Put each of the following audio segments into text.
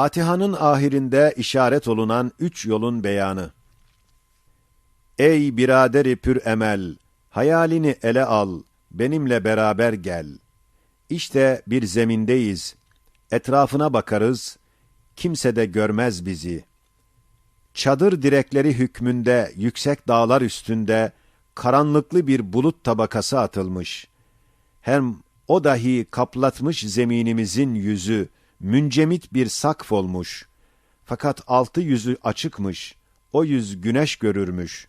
Fatiha'nın ahirinde işaret olunan üç yolun beyanı. Ey biraderi pür emel, hayalini ele al, benimle beraber gel. İşte bir zemindeyiz, etrafına bakarız, kimse de görmez bizi. Çadır direkleri hükmünde, yüksek dağlar üstünde, karanlıklı bir bulut tabakası atılmış. Hem o dahi kaplatmış zeminimizin yüzü, müncemit bir sakf olmuş. Fakat altı yüzü açıkmış, o yüz güneş görürmüş.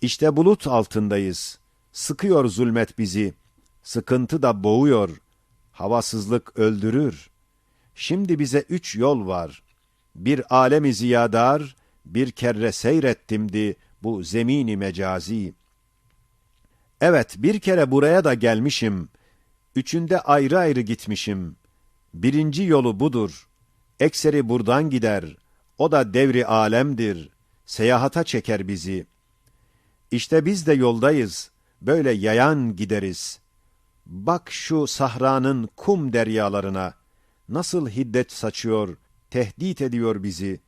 İşte bulut altındayız. Sıkıyor zulmet bizi. Sıkıntı da boğuyor. Havasızlık öldürür. Şimdi bize üç yol var. Bir alemi ziyadar, bir kere seyrettimdi bu zemini mecazi. Evet, bir kere buraya da gelmişim. Üçünde ayrı ayrı gitmişim. Birinci yolu budur. Ekseri buradan gider. O da devri alemdir. Seyahata çeker bizi. İşte biz de yoldayız. Böyle yayan gideriz. Bak şu sahranın kum deryalarına. Nasıl hiddet saçıyor, tehdit ediyor bizi.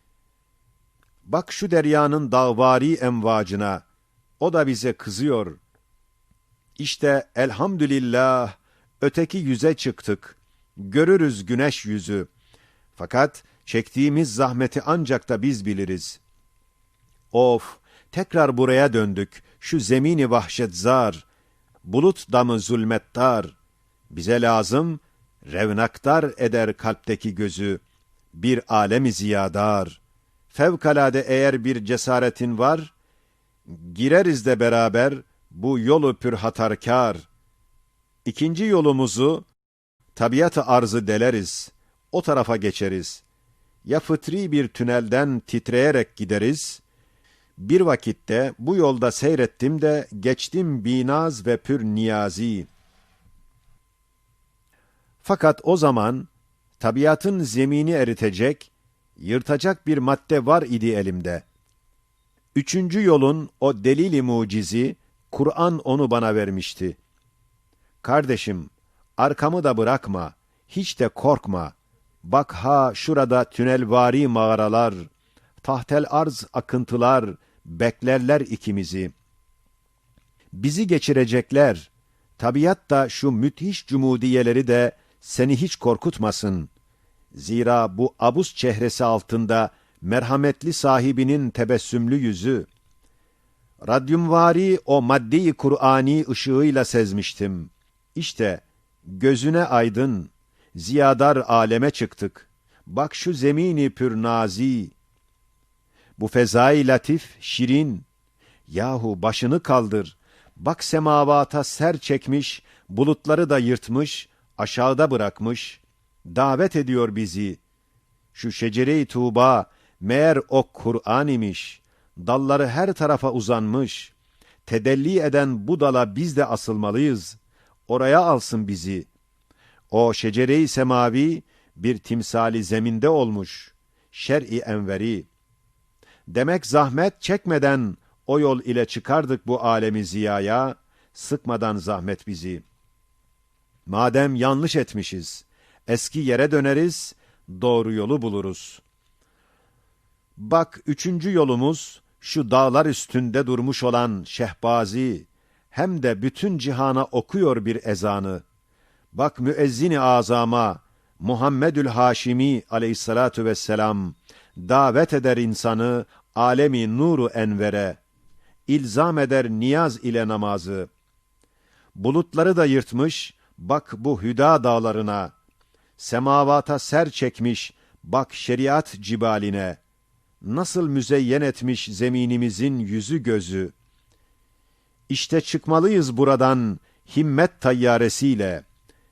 Bak şu deryanın dağvari emvacına. O da bize kızıyor. İşte elhamdülillah öteki yüze çıktık. Görürüz güneş yüzü. Fakat çektiğimiz zahmeti ancak da biz biliriz. Of, tekrar buraya döndük. Şu zemini vahşetzar, bulut damı zulmettar. Bize lazım, revnaktar eder kalpteki gözü. Bir alemi ziyadar. Fevkalade eğer bir cesaretin var, gireriz de beraber bu yolu pür hatarkar. İkinci yolumuzu, tabiat-ı arzı deleriz, o tarafa geçeriz. Ya fıtri bir tünelden titreyerek gideriz, bir vakitte bu yolda seyrettim de geçtim binaz ve pür niyazi. Fakat o zaman tabiatın zemini eritecek, yırtacak bir madde var idi elimde. Üçüncü yolun o delili mucizi, Kur'an onu bana vermişti. Kardeşim, arkamı da bırakma, hiç de korkma. Bak ha şurada tünelvari mağaralar, tahtel arz akıntılar, beklerler ikimizi. Bizi geçirecekler. Tabiat da şu müthiş cumudiyeleri de seni hiç korkutmasın. Zira bu abuz çehresi altında merhametli sahibinin tebessümlü yüzü. Radyumvari o maddi Kur'ani ışığıyla sezmiştim. İşte gözüne aydın, ziyadar aleme çıktık. Bak şu zemini pür nazi. Bu fezai latif, şirin. Yahu başını kaldır. Bak semavata ser çekmiş, bulutları da yırtmış, aşağıda bırakmış. Davet ediyor bizi. Şu şecere-i Tuğba, meğer o Kur'an imiş. Dalları her tarafa uzanmış. Tedelli eden bu dala biz de asılmalıyız. Oraya alsın bizi. O şecere-i semavi bir timsali zeminde olmuş. Şer'i enveri. Demek zahmet çekmeden o yol ile çıkardık bu alemi ziyaya, sıkmadan zahmet bizi. Madem yanlış etmişiz, eski yere döneriz, doğru yolu buluruz. Bak üçüncü yolumuz, şu dağlar üstünde durmuş olan Şehbazi, hem de bütün cihana okuyor bir ezanı. Bak müezzini azama, Muhammedül Haşimi aleyhissalatu vesselam, davet eder insanı alemi nuru envere, ilzam eder niyaz ile namazı. Bulutları da yırtmış, bak bu hüda dağlarına, semavata ser çekmiş, bak şeriat cibaline, nasıl müzeyyen etmiş zeminimizin yüzü gözü. İşte çıkmalıyız buradan himmet tayyaresiyle.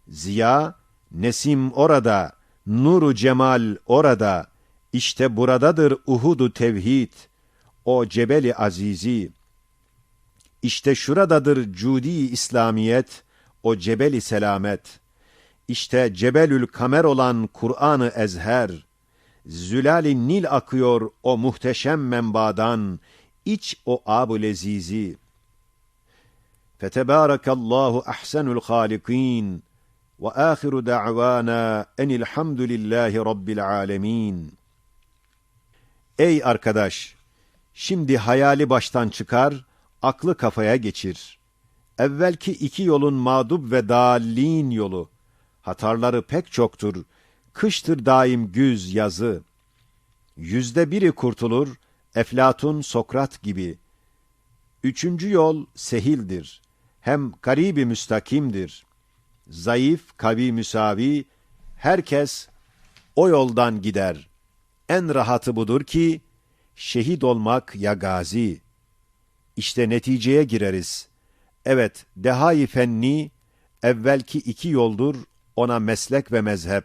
Ziya, Nesim orada, nuru cemal orada, işte buradadır Uhudu tevhid, o cebeli azizi. İşte şuradadır cudi İslamiyet, o cebeli selamet. İşte cebelül kamer olan Kur'an-ı Ezher. Zülali Nil akıyor o muhteşem menbadan, iç o ab-ı lezizi. Fetebârekallahu ahsenul hâlikîn. Ve ahiru da'vana enilhamdülillahi rabbil alemin. Ey arkadaş! Şimdi hayali baştan çıkar, aklı kafaya geçir. Evvelki iki yolun mağdub ve dallin yolu. Hatarları pek çoktur. Kıştır daim güz yazı. Yüzde biri kurtulur, Eflatun, Sokrat gibi. Üçüncü yol sehildir. Hem garibi müstakimdir. Zayıf, kavi müsavi, herkes o yoldan gider. En rahatı budur ki, şehit olmak ya gazi. İşte neticeye gireriz. Evet, dehai fenni, evvelki iki yoldur, ona meslek ve mezhep.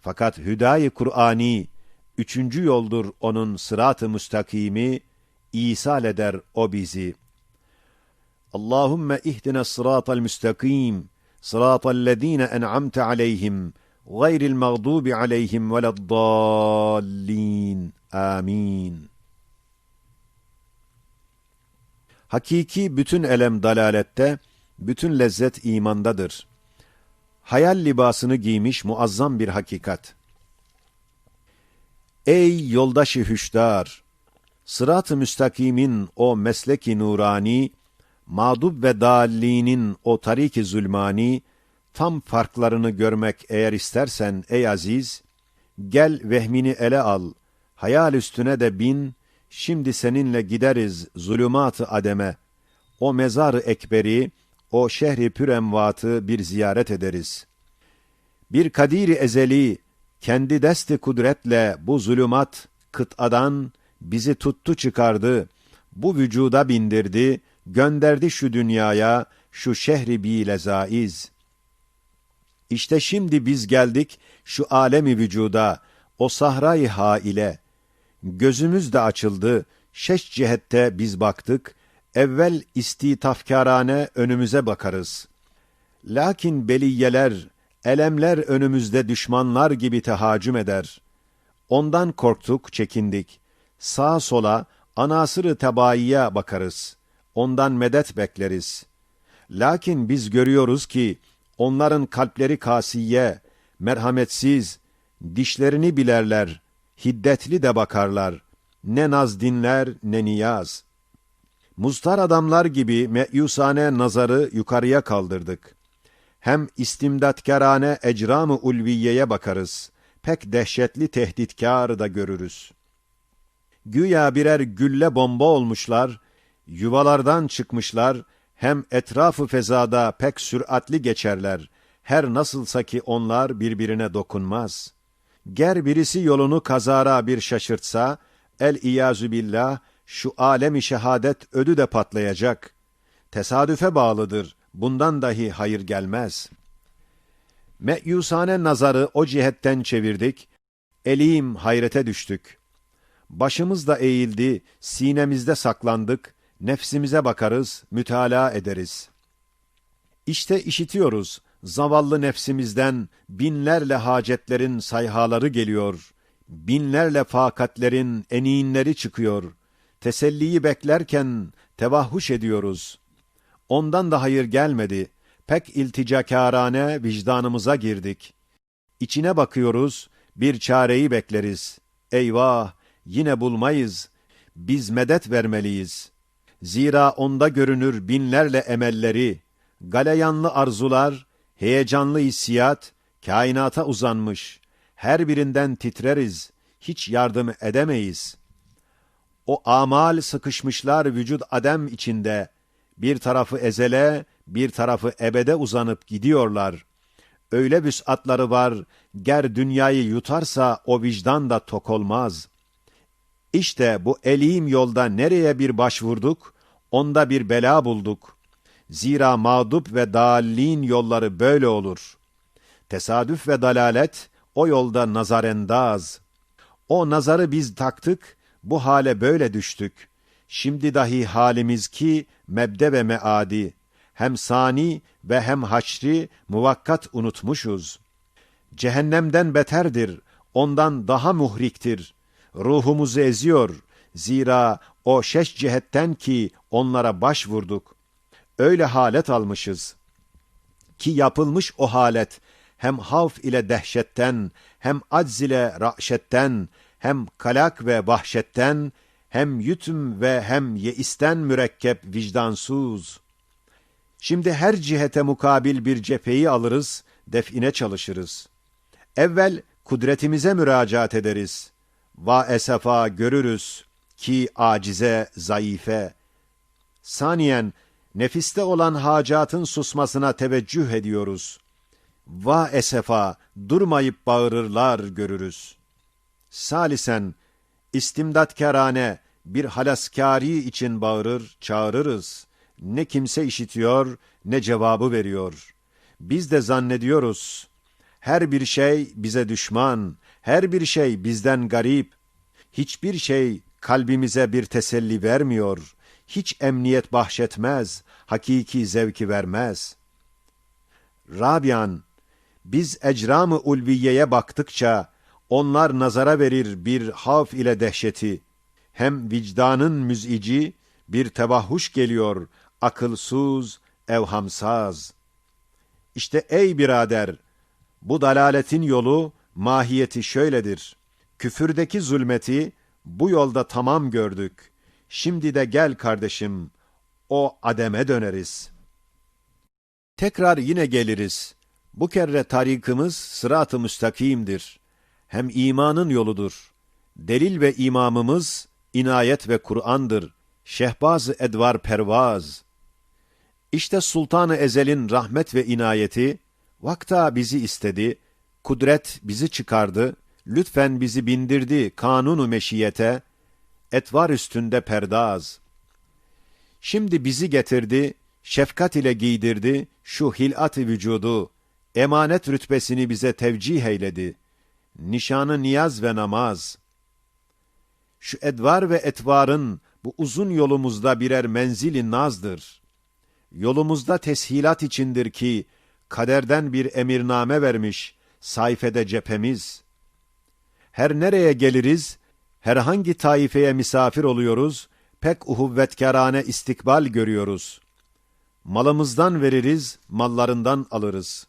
Fakat hüdayi Kur'ani, üçüncü yoldur onun sırat-ı müstakimi, İsal eder o bizi. Allahümme ihdina sıratal müstakim, sıratal lezine en'amte aleyhim, gayril mağdubi aleyhim veleddallin. Amin. Hakiki bütün elem dalalette, bütün lezzet imandadır. Hayal libasını giymiş muazzam bir hakikat. Ey yoldaşı hüşdar! Sırat-ı müstakimin o mesleki nurani, mağdub ve dallinin o tariki zulmani, tam farklarını görmek eğer istersen ey aziz, gel vehmini ele al, hayal üstüne de bin, şimdi seninle gideriz zulümat-ı ademe, o mezar-ı ekberi, o şehri pür emvatı bir ziyaret ederiz. Bir kadiri ezeli, kendi desti kudretle bu zulümat, kıtadan bizi tuttu çıkardı, bu vücuda bindirdi, gönderdi şu dünyaya, şu şehri bi lezaiz. İşte şimdi biz geldik şu alemi vücuda, o sahrayı haile. Gözümüz de açıldı, şeş cihette biz baktık, evvel istitafkarane önümüze bakarız. Lakin beliyyeler, elemler önümüzde düşmanlar gibi tehacüm eder. Ondan korktuk, çekindik. Sağa sola, anasırı tebayiye bakarız. Ondan medet bekleriz. Lakin biz görüyoruz ki, onların kalpleri kasiye, merhametsiz, dişlerini bilerler, hiddetli de bakarlar. Ne naz dinler, ne niyaz. Muztar adamlar gibi meyusane nazarı yukarıya kaldırdık. Hem istimdatkarane ecram-ı ulviyeye bakarız. Pek dehşetli tehditkâr da görürüz. Güya birer gülle bomba olmuşlar, yuvalardan çıkmışlar, hem etrafı fezada pek süratli geçerler. Her nasılsa ki onlar birbirine dokunmaz. Ger birisi yolunu kazara bir şaşırtsa, el iyazü billah, şu alemi şehadet ödü de patlayacak. Tesadüfe bağlıdır, bundan dahi hayır gelmez. Meyusane nazarı o cihetten çevirdik, elim hayrete düştük. Başımız da eğildi, sinemizde saklandık, nefsimize bakarız, mütalaa ederiz. İşte işitiyoruz, zavallı nefsimizden binlerle hacetlerin sayhaları geliyor, binlerle fakatlerin eniğinleri çıkıyor. Teselliyi beklerken tevahhuş ediyoruz. Ondan da hayır gelmedi. Pek ilticakârane vicdanımıza girdik. İçine bakıyoruz, bir çareyi bekleriz. Eyvah, yine bulmayız. Biz medet vermeliyiz. Zira onda görünür binlerle emelleri, galeyanlı arzular, heyecanlı hissiyat, kainata uzanmış. Her birinden titreriz, hiç yardım edemeyiz. O amal sıkışmışlar vücut adem içinde, bir tarafı ezele, bir tarafı ebede uzanıp gidiyorlar. Öyle vüsatları var, ger dünyayı yutarsa o vicdan da tok olmaz. İşte bu elim yolda nereye bir başvurduk, onda bir bela bulduk. Zira mağdup ve dallin yolları böyle olur. Tesadüf ve dalalet o yolda nazarendaz. O nazarı biz taktık, bu hale böyle düştük. Şimdi dahi halimiz ki mebde ve meadi, hem sani ve hem haçri muvakkat unutmuşuz. Cehennemden beterdir, ondan daha muhriktir. Ruhumuzu eziyor, zira o şeş cihetten ki onlara başvurduk. Öyle halet almışız. Ki yapılmış o halet, hem havf ile dehşetten, hem acz ile rahşetten, hem kalak ve vahşetten, hem yütüm ve hem yeisten mürekkep vicdansuz. Şimdi her cihete mukabil bir cepheyi alırız, define çalışırız. Evvel kudretimize müracaat ederiz. Va esefa görürüz ki acize, zayıfe. Saniyen, nefiste olan hacatın susmasına teveccüh ediyoruz. Va esefa, durmayıp bağırırlar görürüz. Salisen, istimdatkarane bir halaskari için bağırır, çağırırız. Ne kimse işitiyor, ne cevabı veriyor. Biz de zannediyoruz, her bir şey bize düşman, her bir şey bizden garip, hiçbir şey kalbimize bir teselli vermiyor, hiç emniyet bahşetmez, hakiki zevki vermez. Rabian, biz ecram-ı ulviyeye baktıkça, onlar nazara verir bir havf ile dehşeti, hem vicdanın müzici, bir tevahhuş geliyor, akılsız, evhamsaz. İşte ey birader, bu dalaletin yolu, mahiyeti şöyledir. Küfürdeki zulmeti, bu yolda tamam gördük. Şimdi de gel kardeşim, o ademe döneriz. Tekrar yine geliriz. Bu kere tarikımız sırat-ı müstakimdir. Hem imanın yoludur. Delil ve imamımız inayet ve Kur'an'dır. Şehbaz-ı edvar pervaz. İşte Sultan-ı Ezel'in rahmet ve inayeti, vakta bizi istedi, kudret bizi çıkardı, lütfen bizi bindirdi kanunu meşiyete, etvar üstünde perdaz. Şimdi bizi getirdi, şefkat ile giydirdi, şu hilat-ı vücudu, emanet rütbesini bize tevcih eyledi. Nişanı niyaz ve namaz. Şu edvar ve etvarın bu uzun yolumuzda birer menzili nazdır. Yolumuzda teshilat içindir ki, kaderden bir emirname vermiş, sayfede cephemiz. Her nereye geliriz, herhangi taifeye misafir oluyoruz, pek uhuvvetkârane istikbal görüyoruz. Malımızdan veririz, mallarından alırız.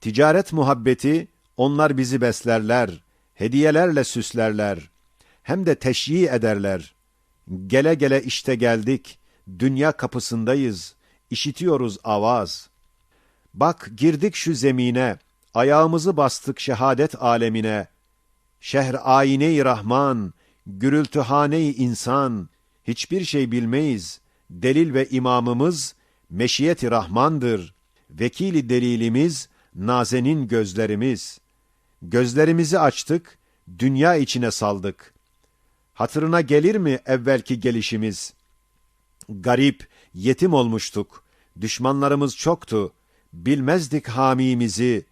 Ticaret muhabbeti, onlar bizi beslerler, hediyelerle süslerler, hem de teşyi ederler. Gele gele işte geldik, dünya kapısındayız, işitiyoruz avaz. Bak girdik şu zemine, ayağımızı bastık şehadet alemine. Şehr ayine-i Rahman, gürültühane-i insan, hiçbir şey bilmeyiz. Delil ve imamımız meşiyeti Rahmandır. Vekili delilimiz nazenin gözlerimiz. Gözlerimizi açtık, dünya içine saldık. Hatırına gelir mi evvelki gelişimiz? Garip, yetim olmuştuk. Düşmanlarımız çoktu. Bilmezdik hamimizi.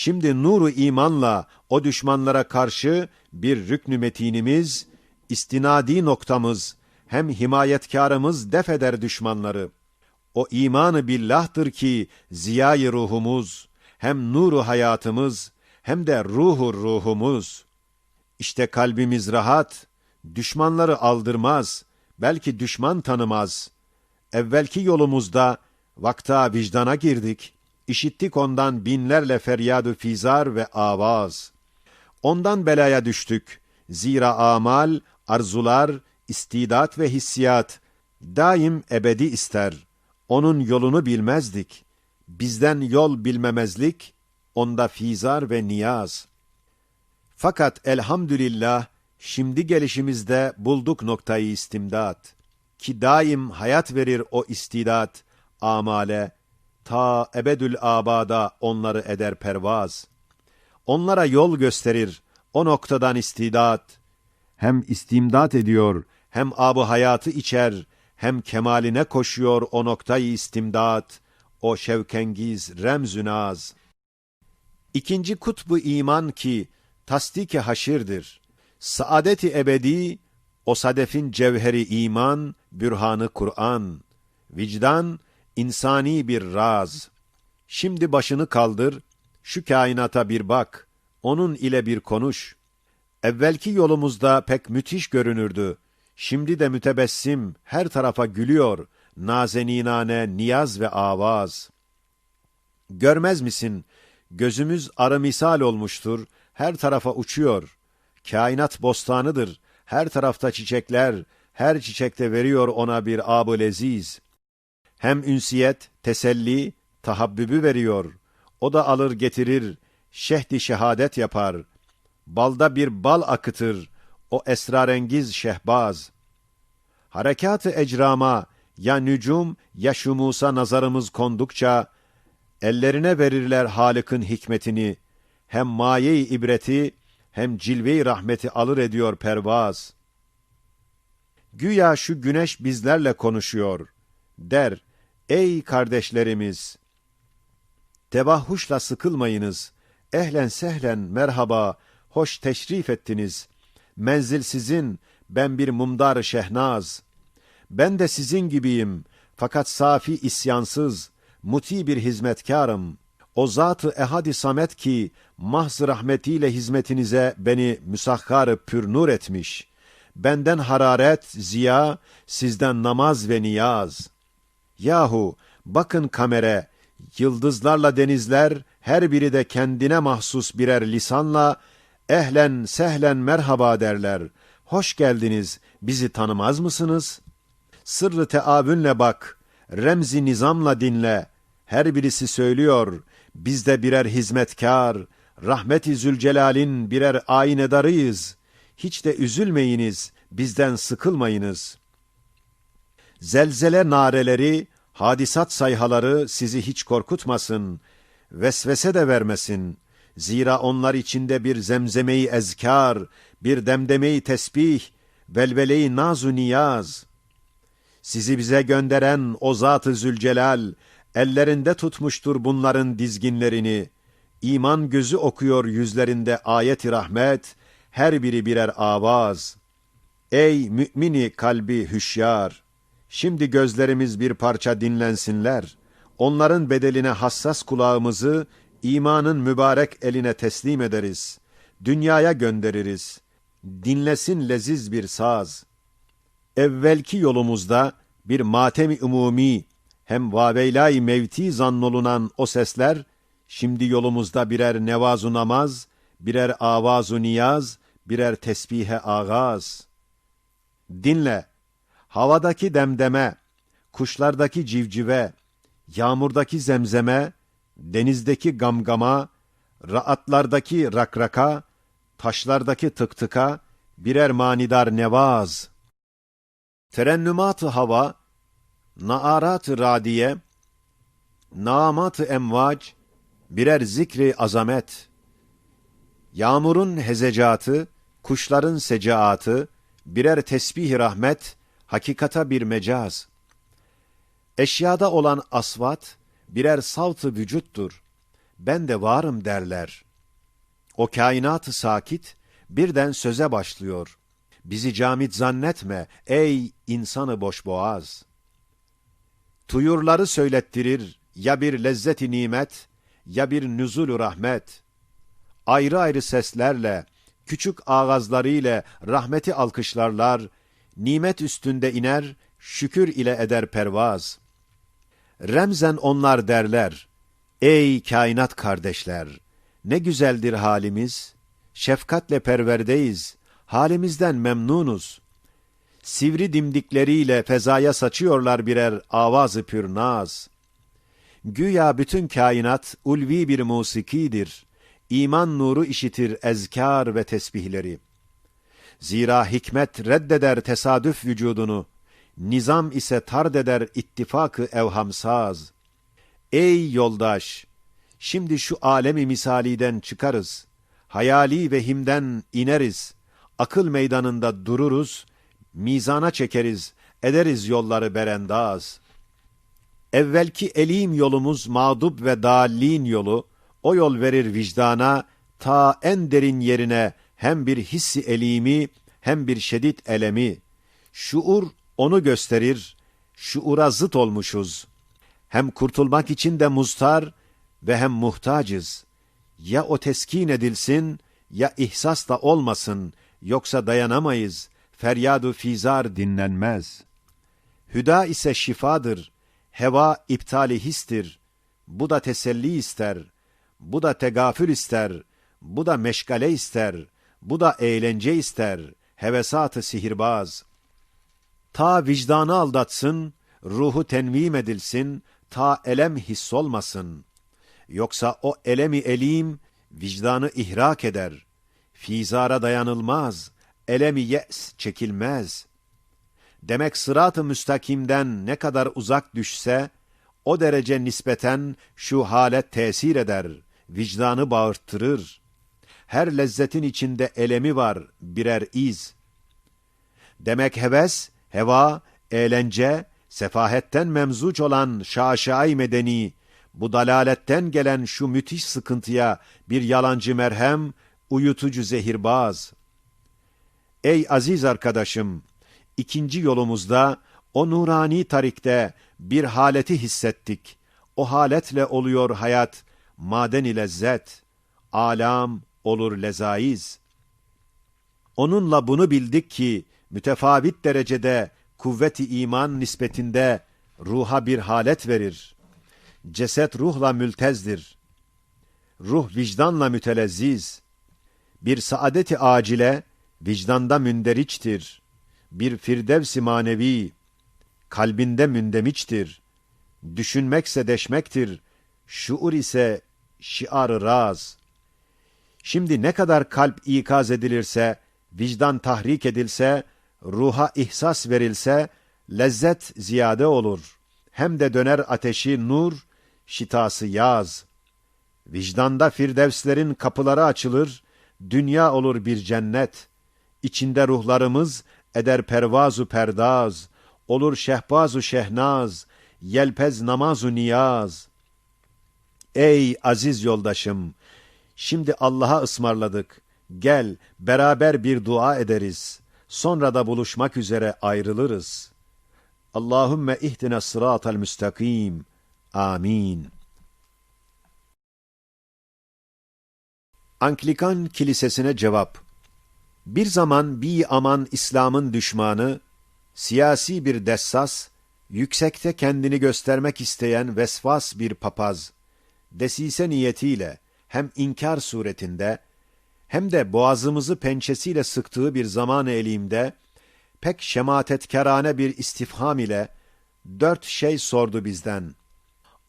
Şimdi nuru imanla o düşmanlara karşı bir rüknü metinimiz, istinadi noktamız, hem himayetkarımız def eder düşmanları. O imanı billah'tır ki ziyayı ruhumuz, hem nuru hayatımız, hem de ruhu ruhumuz. İşte kalbimiz rahat, düşmanları aldırmaz, belki düşman tanımaz. Evvelki yolumuzda vakta vicdana girdik, işittik ondan binlerle feryadu fizar ve avaz. Ondan belaya düştük, zira amal, arzular, istidat ve hissiyat daim ebedi ister. Onun yolunu bilmezdik. Bizden yol bilmemezlik, onda fizar ve niyaz. Fakat elhamdülillah, şimdi gelişimizde bulduk noktayı istimdat. Ki daim hayat verir o istidat, amale, ta ebedül abada onları eder pervaz. Onlara yol gösterir, o noktadan istidat. Hem istimdat ediyor, hem abı hayatı içer, hem kemaline koşuyor o noktayı istimdat, o şevkengiz remzünaz. İkinci kutbu iman ki, tasdiki haşirdir. Saadeti ebedi, o sadefin cevheri iman, bürhanı Kur'an. Vicdan, insani bir raz. Şimdi başını kaldır, şu kainata bir bak, onun ile bir konuş. Evvelki yolumuzda pek müthiş görünürdü. Şimdi de mütebessim, her tarafa gülüyor, nazeninane niyaz ve avaz. Görmez misin, Gözümüz arı misal olmuştur, her tarafa uçuyor. Kainat bostanıdır, her tarafta çiçekler, her çiçekte veriyor ona bir ab leziz. Hem ünsiyet, teselli, tahabbübü veriyor. O da alır getirir, şehdi şehadet yapar. Balda bir bal akıtır, o esrarengiz şehbaz. Harekat-ı ecrama, ya nücum ya şumusa nazarımız kondukça, ellerine verirler Halık'ın hikmetini, hem maye-i ibreti, hem cilve-i rahmeti alır ediyor pervaz. Güya şu güneş bizlerle konuşuyor. Der, ey kardeşlerimiz! Tebahhuşla sıkılmayınız. Ehlen sehlen merhaba, hoş teşrif ettiniz. Menzil sizin, ben bir mumdar şehnaz. Ben de sizin gibiyim, fakat safi isyansız, muti bir hizmetkarım. O zat-ı ehad-i samet ki, mahz rahmetiyle hizmetinize beni müsahhar pür nur etmiş. Benden hararet, ziya, sizden namaz ve niyaz. Yahu, bakın kamere, yıldızlarla denizler, her biri de kendine mahsus birer lisanla, ehlen sehlen merhaba derler. Hoş geldiniz, bizi tanımaz mısınız? Sırrı teavünle bak, remzi nizamla dinle. Her birisi söylüyor, biz de birer hizmetkar, rahmet-i Zülcelal'in birer aynedarıyız. Hiç de üzülmeyiniz, bizden sıkılmayınız. Zelzele nareleri, hadisat sayhaları sizi hiç korkutmasın, vesvese de vermesin. Zira onlar içinde bir zemzemeyi ezkar, bir demdemeyi tesbih, velveleyi nazu niyaz. Sizi bize gönderen o Zat-ı Zülcelal, ellerinde tutmuştur bunların dizginlerini. İman gözü okuyor yüzlerinde ayet-i rahmet, her biri birer avaz. Ey mümini kalbi hüşyar! Şimdi gözlerimiz bir parça dinlensinler. Onların bedeline hassas kulağımızı imanın mübarek eline teslim ederiz. Dünyaya göndeririz. Dinlesin leziz bir saz. Evvelki yolumuzda bir matemi umumi hem vaveylay mevti zannolunan o sesler şimdi yolumuzda birer nevazu namaz, birer avazu niyaz, birer tesbihe ağaz. Dinle, havadaki demdeme, kuşlardaki civcive, yağmurdaki zemzeme, denizdeki gamgama, raatlardaki rakraka, taşlardaki tıktıka, birer manidar nevaz. Terennümat-ı hava, naarat-ı radiye, naamat-ı emvac, birer zikri azamet. Yağmurun hezecatı, kuşların secaatı, birer tesbih rahmet, hakikata bir mecaz. Eşyada olan asvat, birer savt-ı vücuttur. Ben de varım derler. O kainat-ı sakit, birden söze başlıyor. Bizi camit zannetme, ey insanı boşboğaz. Tuyurları söylettirir, ya bir lezzeti nimet, ya bir nüzulü rahmet. Ayrı ayrı seslerle, küçük ağızlarıyla rahmeti alkışlarlar, nimet üstünde iner, şükür ile eder pervaz. Remzen onlar derler, ey kainat kardeşler, ne güzeldir halimiz, şefkatle perverdeyiz, halimizden memnunuz. Sivri dimdikleriyle fezaya saçıyorlar birer avazı pürnaz. Güya bütün kainat ulvi bir musikidir. İman nuru işitir ezkar ve tesbihleri. Zira hikmet reddeder tesadüf vücudunu, nizam ise tard eder ittifakı evhamsaz. Ey yoldaş! Şimdi şu alemi misaliden çıkarız. Hayali vehimden ineriz. Akıl meydanında dururuz. Mizana çekeriz. Ederiz yolları berendaz. Evvelki elim yolumuz mağdub ve dallin yolu, o yol verir vicdana, ta en derin yerine hem bir hissi elimi, hem bir şedid elemi. Şuur onu gösterir, şuura zıt olmuşuz. Hem kurtulmak için de mustar ve hem muhtacız. Ya o teskin edilsin, ya ihsas da olmasın, yoksa dayanamayız, feryadu fizar dinlenmez. Hüda ise şifadır, heva iptali histir, bu da teselli ister. bu da tegafül ister, bu da meşgale ister, bu da eğlence ister, hevesatı sihirbaz. Ta vicdanı aldatsın, ruhu tenvim edilsin, ta elem hissolmasın. Yoksa o elemi elim, vicdanı ihrak eder. Fizara dayanılmaz, elemi yes çekilmez. Demek sırat-ı müstakimden ne kadar uzak düşse, o derece nispeten şu halet tesir eder, vicdanı bağırttırır. Her lezzetin içinde elemi var, birer iz. Demek heves, heva, eğlence, sefahetten memzuç olan şaşai medeni, bu dalaletten gelen şu müthiş sıkıntıya bir yalancı merhem, uyutucu zehirbaz. Ey aziz arkadaşım, ikinci yolumuzda, o nurani tarikte bir haleti hissettik. O haletle oluyor hayat, madeni lezzet, alam olur lezaiz. Onunla bunu bildik ki, mütefavit derecede kuvveti iman nispetinde ruha bir halet verir. Ceset ruhla mültezdir. Ruh vicdanla mütelezziz. Bir saadeti acile vicdanda münderiçtir. Bir firdevsi manevi kalbinde mündemiçtir. Düşünmekse deşmektir. Şuur ise şiar raz. Şimdi ne kadar kalp ikaz edilirse, vicdan tahrik edilse, ruha ihsas verilse, lezzet ziyade olur. Hem de döner ateşi nur, şitası yaz. Vicdanda firdevslerin kapıları açılır, dünya olur bir cennet. İçinde ruhlarımız eder pervazu perdaz, olur şehbazu şehnaz, yelpez namazu niyaz. Ey aziz yoldaşım, şimdi Allah'a ısmarladık. Gel, beraber bir dua ederiz. Sonra da buluşmak üzere ayrılırız. Allahümme ihdina sıratal müstakim. Amin. Anglikan Kilisesi'ne cevap Bir zaman bir aman İslam'ın düşmanı, siyasi bir dessas, yüksekte kendini göstermek isteyen vesvas bir papaz, desise niyetiyle hem inkar suretinde hem de boğazımızı pençesiyle sıktığı bir zaman-ı elimde pek şematetkarane bir istifham ile dört şey sordu bizden.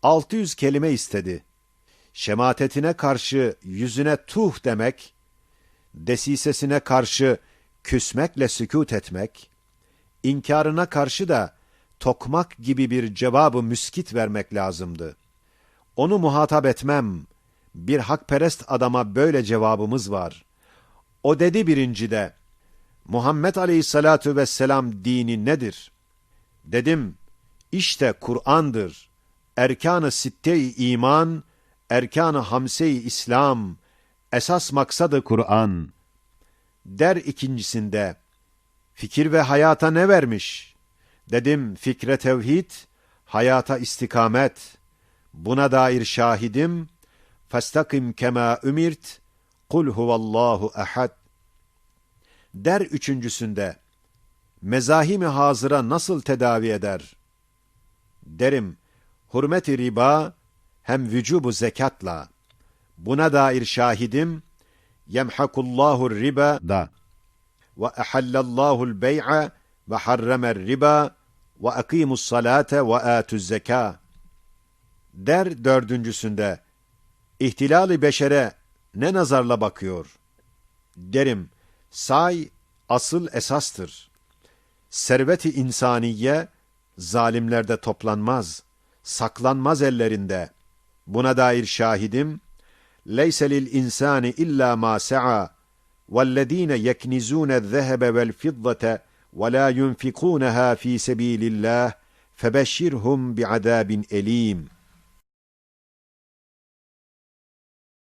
Altı yüz kelime istedi. Şematetine karşı yüzüne tuh demek, desisesine karşı küsmekle sükut etmek, inkarına karşı da tokmak gibi bir cevabı müskit vermek lazımdı. Onu muhatap etmem. Bir hakperest adama böyle cevabımız var. O dedi birincide, Muhammed Aleyhisselatu Vesselam dini nedir? Dedim, işte Kur'an'dır. Erkan-ı sitte-i iman, erkan-ı hamse-i İslam, esas maksadı Kur'an. Der ikincisinde, fikir ve hayata ne vermiş? Dedim, fikre tevhid, hayata istikamet. Buna dair şahidim, Fastakim kema ümirt kul huvallahu ehad Der üçüncüsünde mezahimi hazıra nasıl tedavi eder? Derim hürmeti riba hem vücubu zekatla. Buna dair şahidim yemhakullahu riba da ve ehallallahu bey'a ve harramer riba ve akimus salate ve atuz zeka. Der dördüncüsünde ihtilali beşere ne nazarla bakıyor? Derim, say asıl esastır. Serveti insaniye zalimlerde toplanmaz, saklanmaz ellerinde. Buna dair şahidim, insani illa ma sa'a vellezine yeknizune zehebe vel fiddete ve la yunfikunaha fi sebilillah febeşşirhum bi'adabin elim.''